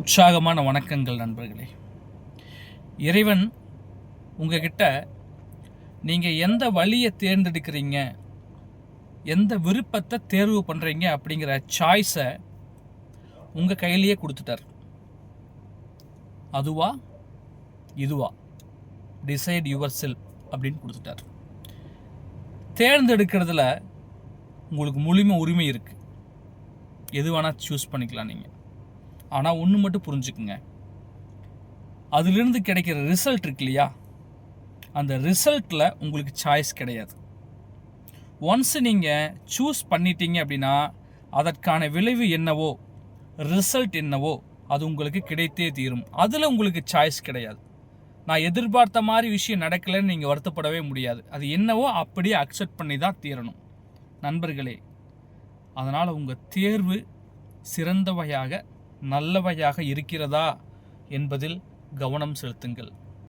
உற்சாகமான வணக்கங்கள் நண்பர்களே. இறைவன் உங்ககிட்ட நீங்கள் எந்த வழியை தேர்ந்தெடுக்கிறீங்க? எந்த விருப்பத்தை தேர்வு பண்ணுறீங்க அப்படிங்கிற சாய்ஸை உங்கள் கையிலேயே கொடுத்துட்டார். அதுவா? இதுவா? டிசைட் யுவர் செல் அப்படின்னு கொடுத்துட்டார். தேர்ந்தெடுக்கிறதுல உங்களுக்கு முழுமை உரிமை இருக்குது எது வேணால் சூஸ் பண்ணிக்கலாம் நீங்கள் ஆனால் ஒன்று மட்டும் புரிஞ்சுக்குங்க. அதுலேருந்து கிடைக்கிற ரிசல்ட் இருக்கு இல்லையா? அந்த ரிசல்ட்டில் உங்களுக்கு சாய்ஸ் கிடையாது. ஒன்ஸ் நீங்கள் சூஸ் பண்ணிட்டீங்க அப்படின்னா அதற்கான விளைவு என்னவோ ரிசல்ட் என்னவோ அது உங்களுக்கு கிடைத்தே தீரும். அதில் உங்களுக்கு சாய்ஸ் கிடையாது. நான் எதிர்பார்த்த மாதிரி விஷயம் நடக்கலைன்னு நீங்கள் வருத்தப்படவே முடியாது. அது என்னவோ அப்படியே அக்செப்ட் பண்ணி தான் தீரணும். நண்பர்களே அதனால் உங்கள் தேர்வு சிறந்தவையாக நல்லவையாக இருக்கிறதா என்பதில் கவனம் செலுத்துங்கள்.